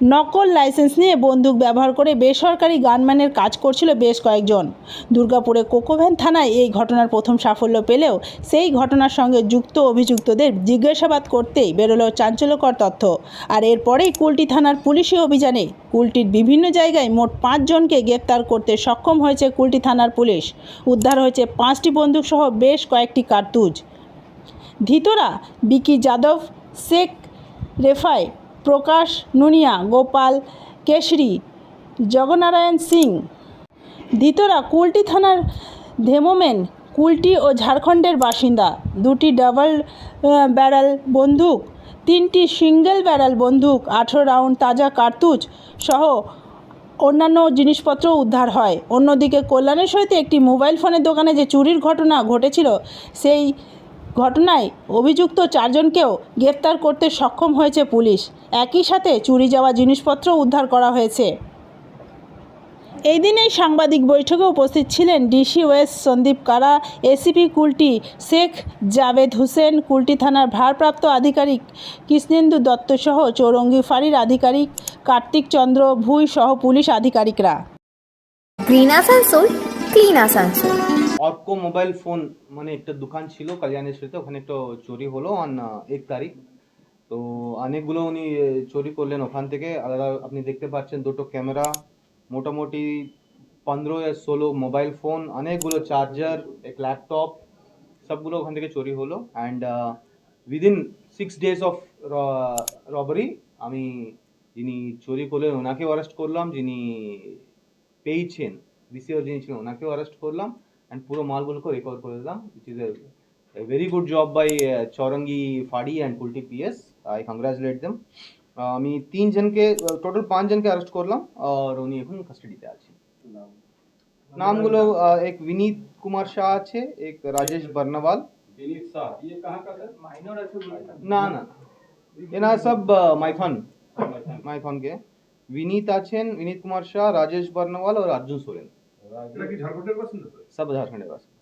নকল লাইসেন্স নিয়ে বন্দুক ব্যবহার করে বেসরকারি গানম্যানের কাজ করছিল বেশ কয়েকজন। দুর্গাপুরে কোকোভ্যান থানায় এই ঘটনার প্রথম সাফল্য পেলেও সেই ঘটনার সঙ্গে যুক্ত অভিযুক্তদের জিজ্ঞাসাবাদ করতেই বেরোলো চাঞ্চল্যকর তথ্য। আর এরপরেই কুলটি থানার পুলিশি অভিযানে কুলটির বিভিন্ন জায়গায় মোট পাঁচজনকে গ্রেপ্তার করতে সক্ষম হয়েছে কুলটি থানার পুলিশ। উদ্ধার হয়েছে পাঁচটি বন্দুকসহ বেশ কয়েকটি কার্তুজ। ধৃতরা বিকি যাদব, শেখ রেফাই প্রকাশ, নুনিয়া, গোপাল, কেশরি জগনারায়ণ সিং। ধৃতরা কুলটি থানার ধেমোমেন, কুলটি ও ঝাড়খণ্ডের বাসিন্দা। দুটি ডাবল ব্যারেল বন্দুক, তিনটি সিঙ্গেল ব্যারেল বন্দুক, আঠেরো রাউন্ড তাজা কার্তুজ সহ অন্যান্য জিনিসপত্র উদ্ধার হয়। অন্যদিকে কল্যাণের সহিত একটি মোবাইল ফোনের দোকানে যে চুরির ঘটনা ঘটেছিল, সেই ঘটনায় অভিযুক্ত চারজনকেও গ্রেপ্তার করতে সক্ষম হয়েছে পুলিশ। একই সাথে চুরি যাওয়া জিনিসপত্র উদ্ধার করা হয়েছে। এই দিনেই সাংবাদিক বৈঠকে উপস্থিত ছিলেন DC west Sandip Kara, ACP Kulti Sheikh, Javed Hossain, Kulti থানার ভারপ্রাপ্ত আধিকারিক কৃষ্ণেন্দু দত্ত সহ চৌরঙ্গি ফাঁড়ির আধিকারিক কার্তিক চন্দ্র ভুই সহ পুলিশ আধিকারিকরা। Asansol clean Asansol Arko mobile phone মানে একটা দোকান ছিল কল্যাণেশ্বরীতে ওখানে একটা চুরি হলো অন এক তারিখ তো অনেকগুলো উনি চুরি করলেন ওখান থেকে আলাদা আপনি দেখতে পাচ্ছেন দুটো ক্যামেরা মোটামুটি পনেরো ষোলো মোবাইল ফোন অনেকগুলো চার্জার এক ল্যাপটপ সবগুলো ওখান থেকে চুরি হলো and within six days of robbery আমি যিনি চুরি করলেন ওনাকেও অ্যারেস্ট করলাম যিনি পেয়েছেন রিসিভার যিনি ছিলেন ওনাকেও অ্যারেস্ট করলাম অ্যান্ড পুরো মালগুলোকে রিকভার করে দিলাম which is a very good job by Chowrangi ফাড়ি and Kulti PS I congratulate them আমি তিনজনকে টোটাল পাঁচজনকে অ্যারেস্ট করলাম আর উনি এখন কাস্টাডিতে আছেন নামগুলো আহ, এক বিনীত কুমার শাহ আছে এক রাজেশ বর্ণওয়াল विनीत शाह ये कहाँ का सर माइनर है না না এনারা সব মাইথন মাইথন के विनीत আছেন বিনীত কুমার শাহ রাজেশ বর্ণওয়াল और अर्जुन सोरेन এটা কি ঝাড়খণ্ডের বাসিন্দা সব ঝাড়খণ্ডের বাসিন্দা